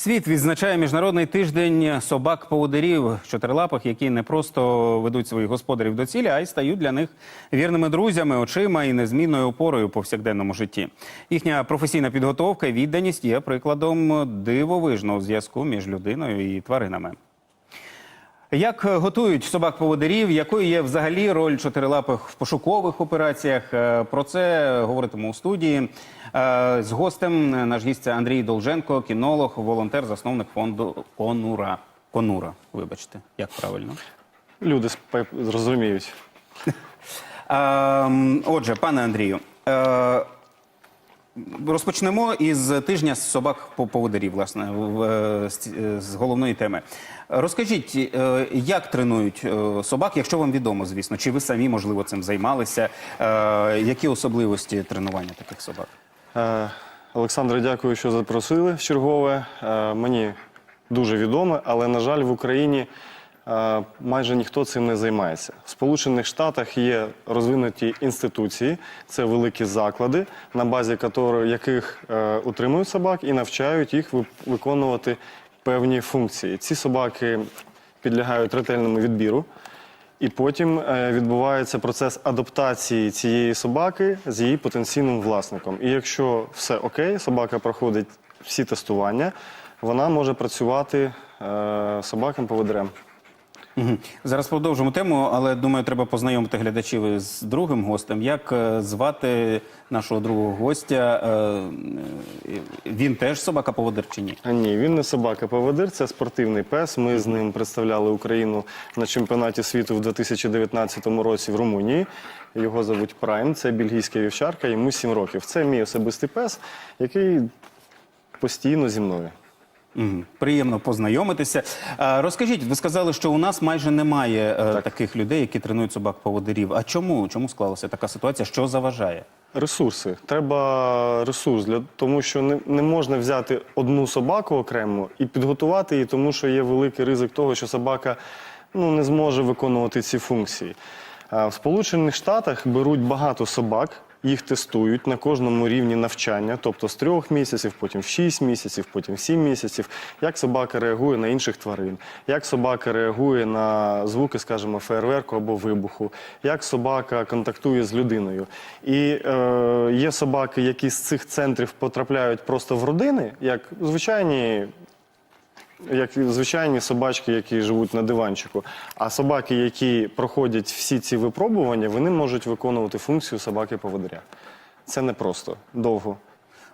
Світ відзначає міжнародний тиждень собак-поводирів чотирилапих, які не просто ведуть своїх господарів до цілі, а й стають для них вірними друзями, очима і незмінною опорою у повсякденному житті. Їхня професійна підготовка і відданість є прикладом дивовижного зв'язку між людиною і тваринами. Як готують собак-поводирів, якою є взагалі роль чотирилапих в пошукових операціях? Е, Про це говоритиму у студії. Е, З гостем наш гість Андрій Долженко, кінолог, волонтер, засновник фонду Конура. Конура, вибачте, як правильно. Люди зрозуміють. Е, Отже, пане Андрію, е, розпочнемо із тижня собак по поводирів, власне, з, головної теми. Розкажіть, е, як тренують е, собак, якщо вам відомо, звісно, чи ви самі, можливо, цим займалися? Е, Які особливості тренування таких собак? Олександре, дякую, що запросили чергове. Мені дуже відоме, але, на жаль, в Україні майже ніхто цим не займається. В Сполучених Штатах є розвинуті інституції, це великі заклади, на базі яких е, утримують собак і навчають їх виконувати певні функції. Ці собаки підлягають ретельному відбіру. І потім е, відбувається процес адаптації цієї собаки з її потенційним власником. І якщо все окей, собака проходить всі тестування, вона може працювати е, собакам-поводирем. Мгм. Зараз продовжимо тему, але думаю, треба познайомити глядачів з другим гостем. Як е, звати нашого другого гостя? Е, Він теж собака-поводир чи ні? А ні, він не собака-поводир, це спортивний пес. Ми з ним представляли Україну на чемпіонаті світу в 2019 році в Румунії. Його звуть Прайм, це бельгійська вівчарка, йому 7 років. Це мій особистий пес, який постійно зі мною. Приємно познайомитися. А, Розкажіть, ви сказали, що у нас майже немає е, таких людей, які тренують собак-поводирів. А чому? Чому склалася така ситуація? Що заважає? Ресурси. Треба ресурс, для, тому що не, не можна взяти одну собаку окремо і підготувати її, тому що є великий ризик того, що собака ну, не зможе виконувати ці функції. А в Сполучених Штатах беруть багато собак, їх тестують на кожному рівні навчання, тобто з трьох місяців, потім в шість місяців, потім в сім місяців, як собака реагує на інших тварин, як собака реагує на звуки, скажімо, фейерверку або вибуху, як собака контактує з людиною. І е, є собаки, які з цих центрів потрапляють просто в родини, як звичайні як звичайні собачки, які живуть на диванчику. А собаки, які проходять всі ці випробування, вони можуть виконувати функцію собаки-поводиря. Це непросто, довго.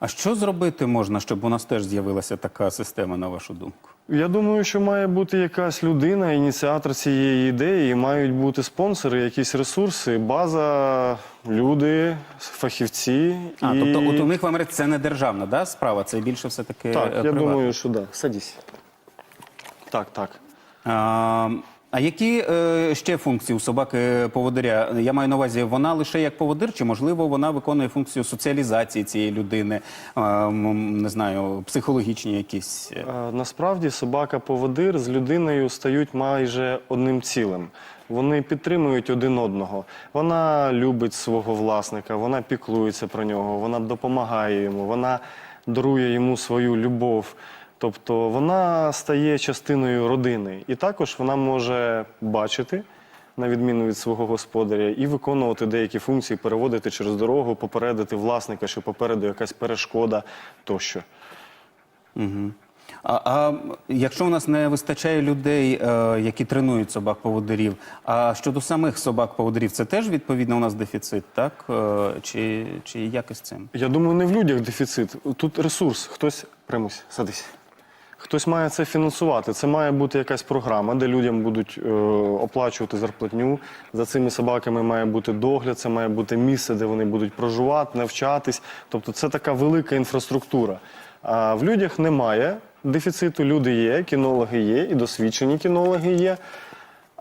А що зробити можна, щоб у нас теж з'явилася така система, на вашу думку? Я думаю, що має бути якась людина, ініціатор цієї ідеї, мають бути спонсори, якісь ресурси, база, люди, фахівці. А, і... тобто, от у них в Америці це не державна да, справа, це більше все-таки Так, е, я думаю, що да. Садись. Так, так. А, а які е, ще функції у собаки-поводиря? Я маю на увазі, вона лише як поводир, чи можливо вона виконує функцію соціалізації цієї людини, е, м, не знаю, психологічні якісь. е? Е, Насправді собака-поводир з людиною стають майже одним цілим. Вони підтримують один одного. Вона любить свого власника, вона піклується про нього, вона допомагає йому, вона дарує йому свою любов. Тобто вона стає частиною родини. І також вона може бачити, на відміну від свого господаря, і виконувати деякі функції, переводити через дорогу, попередити власника, що попереду якась перешкода тощо. А, а якщо у нас не вистачає людей, е, які тренують собак-поводирів, а щодо самих собак-поводирів, це теж відповідно у нас дефіцит, так? Е, чи, чи як із цим? Я думаю, не в людях дефіцит. Тут ресурс. Хтось примусь, садись. Хтось має це фінансувати. Це має бути якась програма, де людям будуть е, оплачувати зарплатню. За цими собаками має бути догляд, це має бути місце, де вони будуть проживати, навчатись. Тобто це така велика інфраструктура. А в людях немає дефіциту. Люди є, кінологи є, і досвідчені кінологи є.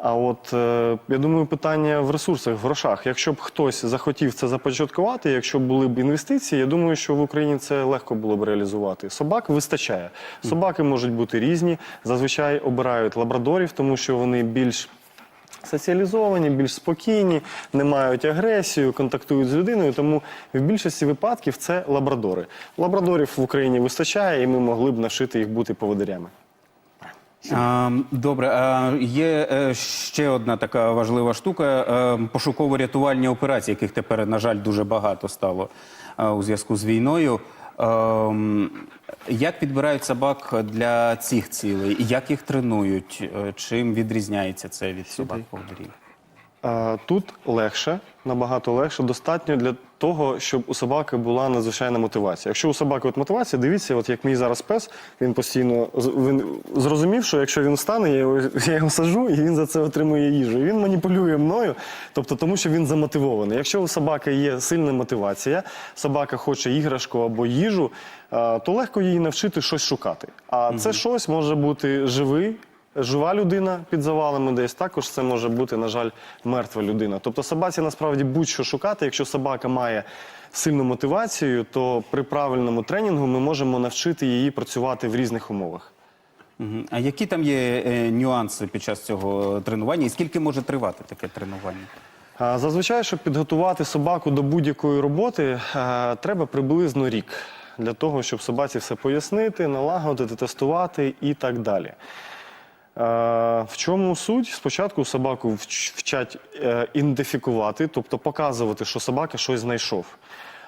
А от е, я думаю, питання в ресурсах, в грошах. Якщо б хтось захотів це започаткувати, якщо б були б інвестиції, я думаю, що в Україні це легко було б реалізувати. Собак вистачає. Собаки можуть бути різні. Зазвичай обирають лабрадорів, тому що вони більш соціалізовані, більш спокійні, не мають агресію, контактують з людиною. Тому в більшості випадків це лабрадори. Лабрадорів в Україні вистачає, і ми могли б навчити їх бути поводирями. А, добре, а є е, ще одна така важлива штука: е, пошуково-рятувальні операції, яких тепер, на жаль, дуже багато стало е, у зв'язку з війною. Ем, Як підбирають собак для цих цілей? Як їх тренують? Е, Чим відрізняється це від собак поводирів? Тут легше, набагато легше. Достатньо для того, щоб у собаки була надзвичайна мотивація. Якщо у собаки от мотивація, дивіться, от як мій зараз пес, він постійно він зрозумів, що якщо він встане, я його, я його сажу, і він за це отримує їжу. І він маніпулює мною, тобто тому, що він замотивований. Якщо у собаки є сильна мотивація, собака хоче іграшку або їжу, то легко її навчити щось шукати. А це щось може бути живий. Жива людина під завалами десь також це може бути, на жаль, мертва людина. Тобто собаці насправді будь-що шукати. Якщо собака має сильну мотивацію, то при правильному тренінгу ми можемо навчити її працювати в різних умовах. Мгм. А які там є е, нюанси під час цього тренування? І скільки може тривати таке тренування? А, Зазвичай, щоб підготувати собаку до будь-якої роботи, е, треба приблизно рік для того, щоб собаці все пояснити, налагодити, тестувати і так далі. В чому суть? Спочатку собаку вчать е, ідентифікувати, тобто показувати, що собака щось знайшов.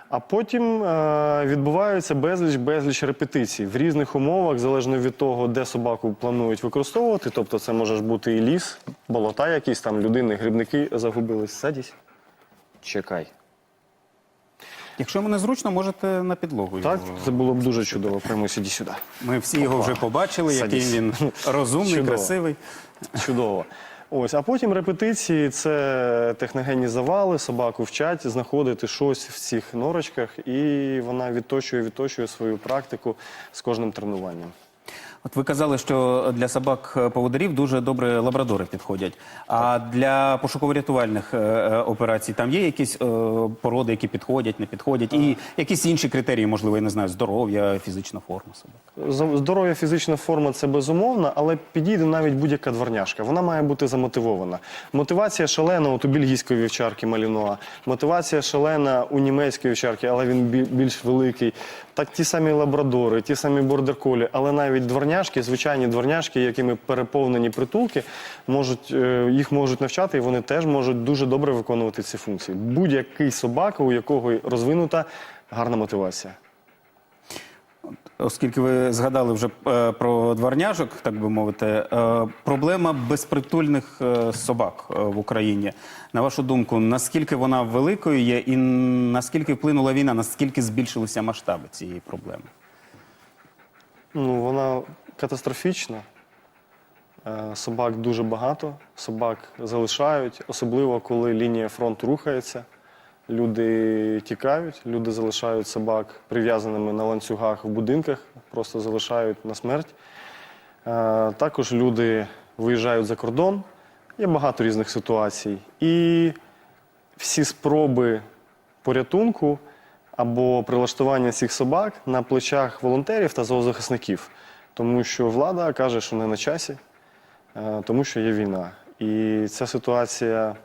А потім е, відбувається безліч безліч репетицій в різних умовах, залежно від того, де собаку планують використовувати. Тобто, це може бути і ліс, болота, якісь там людини, грибники загубились. Садись. Чекай. Якщо йому незручно, можете на підлогу. Так, його. це було б дуже чудово. Прямо сиді сюди. Ми всі його вже побачили, який Садись. він розумний, Чудово. красивий. Чудово. Ось, а потім репетиції це техногенні завали, собаку вчать знаходити щось в цих норочках, і вона відточує, відточує свою практику з кожним тренуванням. От ви казали, що для собак е, поводирів дуже добре лабрадори підходять. А для пошуково-рятувальних е, е, операцій там є якісь породи, які підходять, не підходять, і якісь інші критерії, можливо, я не знаю, здоров'я, фізична форма собак. З- Здорова фізична форма це безумовно, але підійде навіть будь-яка дворняшка. Вона має бути замотивована. Мотивація шалена от у бельгійської вівчарки Малінуа, мотивація шалена у німецької вівчарки, але він бі- більш великий. Так ті самі лабрадори, ті самі бордерколі, але навіть дворняшки, звичайні дворняшки, якими переповнені притулки, можуть, е, їх можуть навчати, і вони теж можуть дуже добре виконувати ці функції. Будь-який собака, у якого розвинута гарна мотивація. Оскільки ви згадали вже е, про дворняжок, так би мовити, е, проблема безпритульних е, собак в Україні. На вашу думку, наскільки вона великою є, і наскільки вплинула війна, наскільки збільшилися масштаби цієї проблеми? Ну, вона катастрофічна. Собак дуже багато, собак залишають, особливо коли лінія фронту рухається. Люди тікають, люди залишають собак прив'язаними на ланцюгах в будинках, просто залишають на смерть. Е, Також люди виїжджають за кордон. Є багато різних ситуацій. І всі спроби порятунку або прилаштування цих собак на плечах волонтерів та зоозахисників. Тому що влада каже, що не на часі, е, тому що є війна. І ця ситуація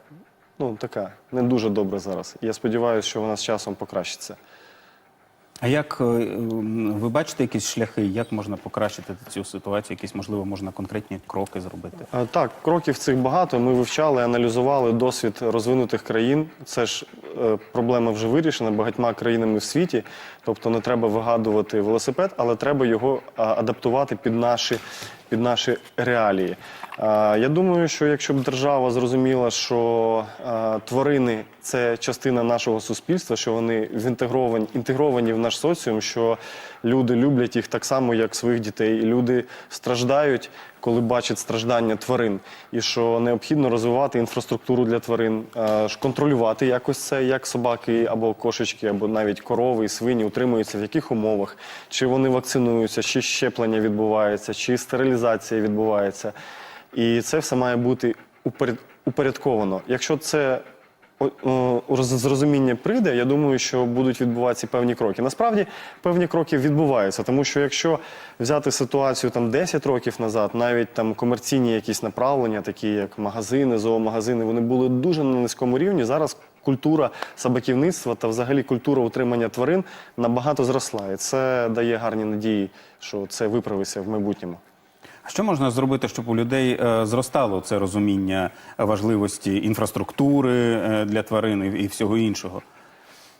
ну, така не дуже добра зараз. Я сподіваюся, що вона з часом покращиться. А як е, ви бачите якісь шляхи, як можна покращити цю ситуацію? Якісь можливо можна конкретні кроки зробити? Е, Так, кроків цих багато. Ми вивчали, аналізували досвід розвинутих країн. Це ж е, проблема вже вирішена багатьма країнами в світі. Тобто не треба вигадувати велосипед, але треба його адаптувати під наші, під наші реалії. Я думаю, що якщо б держава зрозуміла, що тварини це частина нашого суспільства, що вони інтегровані, інтегровані в наш соціум, що люди люблять їх так само, як своїх дітей, і люди страждають, коли бачать страждання тварин, і що необхідно розвивати інфраструктуру для тварин, контролювати якось це, як собаки або кошечки, або навіть корови і свині утримуються, в яких умовах, чи вони вакцинуються, чи щеплення відбувається, чи стерилізація відбувається. І це все має бути упоряд- упорядковано. Якщо це зрозуміння прийде, я думаю, що будуть відбуватися певні кроки. Насправді певні кроки відбуваються, тому що якщо взяти ситуацію там 10 років назад, навіть там комерційні якісь направлення, такі як магазини, зоомагазини, вони були дуже на низькому рівні. Зараз культура собаківництва та взагалі культура утримання тварин набагато зросла. І це дає гарні надії, що це виправиться в майбутньому. Що можна зробити, щоб у людей е, зростало це розуміння важливості інфраструктури е, для тварин і всього іншого?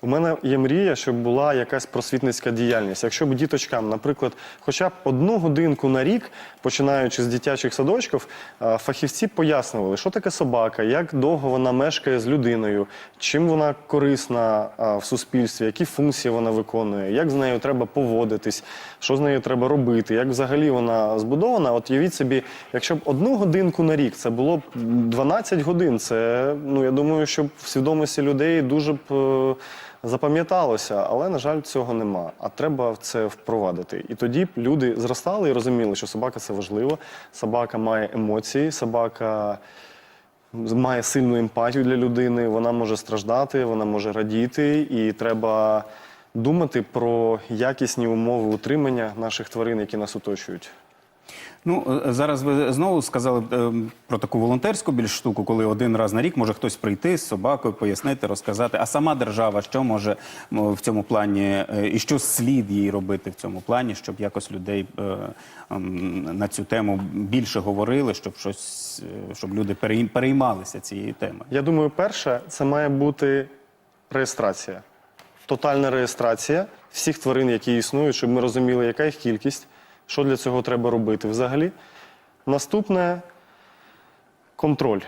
У мене є мрія, щоб була якась просвітницька діяльність. Якщо б діточкам, наприклад, хоча б одну годинку на рік, починаючи з дитячих садочків, е, фахівці пояснювали, що таке собака, як довго вона мешкає з людиною, чим вона корисна е, в суспільстві, які функції вона виконує, як з нею треба поводитись, що з нею треба робити, як взагалі вона збудована. От уявіть собі, якщо б одну годинку на рік, це було б 12 годин. Це ну я думаю, що в свідомості людей дуже б. Запам'яталося, але на жаль, цього нема. А треба це впровадити. І тоді б люди зростали і розуміли, що собака це важливо. Собака має емоції, собака має сильну емпатію для людини. Вона може страждати, вона може радіти, і треба думати про якісні умови утримання наших тварин, які нас оточують. Ну е, зараз ви знову сказали е, про таку волонтерську більш штуку, коли один раз на рік може хтось прийти з собакою, пояснити, розказати. А сама держава що може в цьому плані е, і що слід їй робити в цьому плані, щоб якось людей е, ем, на цю тему більше говорили, щоб щось, щоб люди переймалися цією темою. Я думаю, перше, це має бути реєстрація. Тотальна реєстрація всіх тварин, які існують, щоб ми розуміли, яка їх кількість, що для цього треба робити взагалі. Наступне контроль.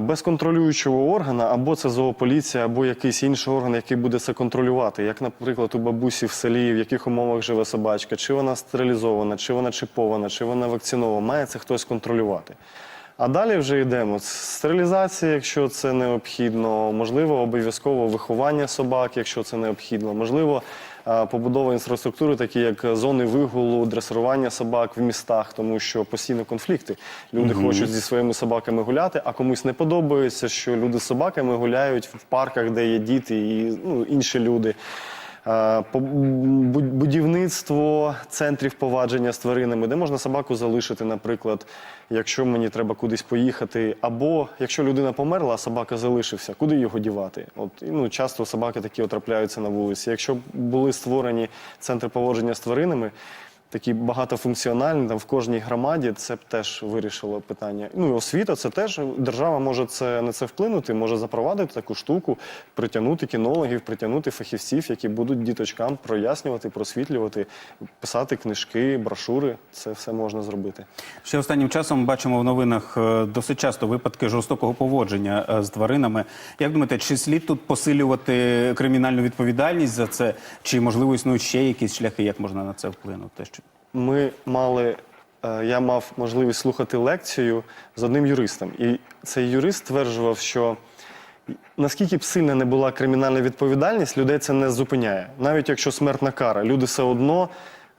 Без контролюючого органа або це зоополіція, або якийсь інший орган, який буде це контролювати. Як, наприклад, у бабусі в селі, в яких умовах живе собачка, чи вона стерилізована, чи вона чіпована, чи вона вакцинована, має це хтось контролювати. А далі вже йдемо. Стерилізація, якщо це необхідно, можливо, обов'язково виховання собак, якщо це необхідно, можливо, побудова інфраструктури, такі як зони вигулу, дресирування собак в містах, тому що постійно конфлікти. Люди хочуть зі своїми собаками гуляти, а комусь не подобається, що люди з собаками гуляють в парках, де є діти і ну, інші люди. Е, Будівництво центрів повадження з тваринами, де можна собаку залишити, наприклад, якщо мені треба кудись поїхати, або якщо людина померла, а собака залишився, куди його дівати? От ну часто собаки такі отрапляються на вулиці. Якщо були створені центри поводження з тваринами. Такі багатофункціональні там в кожній громаді це б теж вирішило питання. Ну і освіта це теж держава може це на це вплинути, може запровадити таку штуку, притягнути кінологів, притягнути фахівців, які будуть діточкам прояснювати, просвітлювати, писати книжки, брошури. Це все можна зробити. Ще останнім часом бачимо в новинах е, досить часто випадки жорстокого поводження е, з тваринами. Як думаєте, чи слід тут посилювати кримінальну відповідальність за це, чи можливо існують ще якісь шляхи, як можна на це вплинути? Ми мали. е, Я мав можливість слухати лекцію з одним юристом, і цей юрист стверджував, що наскільки б сильна не була кримінальна відповідальність, людей це не зупиняє. Навіть якщо смертна кара, люди все одно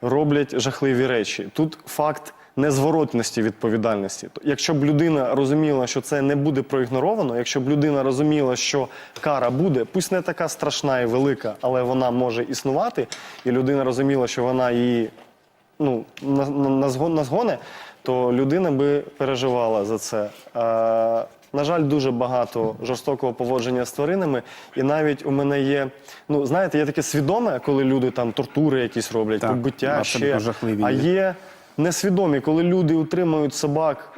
роблять жахливі речі. Тут факт незворотності відповідальності. Якщо б людина розуміла, що це не буде проігноровано, якщо б людина розуміла, що кара буде, пусть не така страшна і велика, але вона може існувати, і людина розуміла, що вона її ну, на, на, на, згони, то людина би переживала за це. А, на жаль, дуже багато жорстокого поводження з тваринами, і навіть у мене є, ну знаєте, є таке свідоме, коли люди там тортури якісь роблять, Так, побиття, ще. а є несвідомі, коли люди утримують собак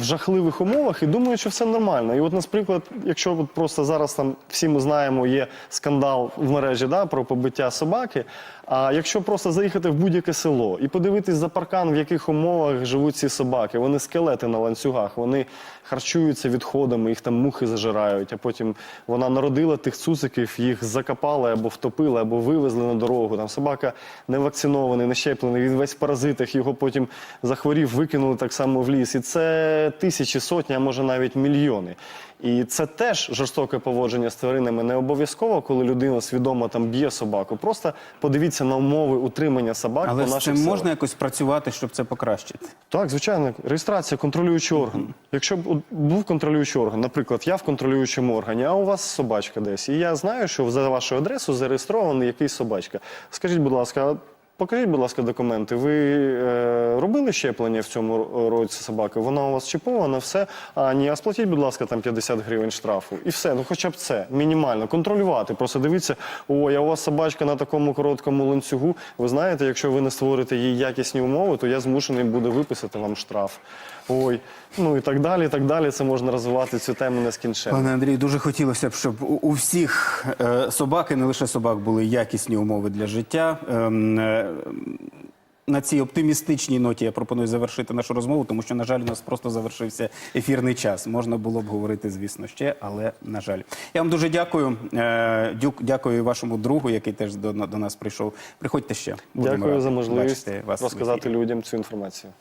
в жахливих умовах і думають, що все нормально. І от, наприклад, якщо от просто зараз там всі ми знаємо, є скандал в мережі да, про побиття собаки. А якщо просто заїхати в будь-яке село і подивитись за паркан, в яких умовах живуть ці собаки, вони скелети на ланцюгах, вони харчуються відходами, їх там мухи зажирають, а потім вона народила тих цуциків, їх закопали або втопили, або вивезли на дорогу. Там собака не вакцинований, не щеплений, він весь в паразитах, його потім захворів, викинули так само в ліс. І це тисячі, сотні, а може навіть мільйони. І це теж жорстоке поводження з тваринами. Не обов'язково, коли людина свідомо там б'є собаку. Просто подивіться на умови утримання собак Але по з наших цим селах. можна якось працювати, щоб це покращити. Так, звичайно, реєстрація, контролюючий орган. Якщо б був контролюючий орган, наприклад, я в контролюючому органі, а у вас собачка десь, і я знаю, що за вашою адресою зареєстрований якийсь собачка. Скажіть, будь ласка, покажіть, будь ласка, документи. Ви е, робили щеплення в цьому році собаки? Вона у вас чіпована, все. А ні, а сплатіть, будь ласка, там 50 гривень штрафу. І все. Ну хоча б це мінімально. Контролювати. Просто дивіться, о, я у вас собачка на такому короткому ланцюгу. Ви знаєте, якщо ви не створите їй якісні умови, то я змушений буду виписати вам штраф. Ой, ну і так далі, і так далі. Це можна розвивати цю тему нескінченно. Пане Андрію, дуже хотілося б, щоб у, у всіх е, собак, і не лише собак, були якісні умови для життя. Ем, е, на цій оптимістичній ноті я пропоную завершити нашу розмову, тому що, на жаль, у нас просто завершився ефірний час. Можна було б говорити, звісно, ще, але на жаль. Я вам дуже дякую. Е, дюк- дякую вашому другу, який теж до, до нас прийшов. Приходьте ще. Будемо Дякую за можливість вас розказати людям цю інформацію.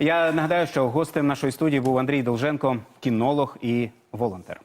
Я нагадаю, що гостем нашої студії був Андрій Долженко, кінолог і волонтер.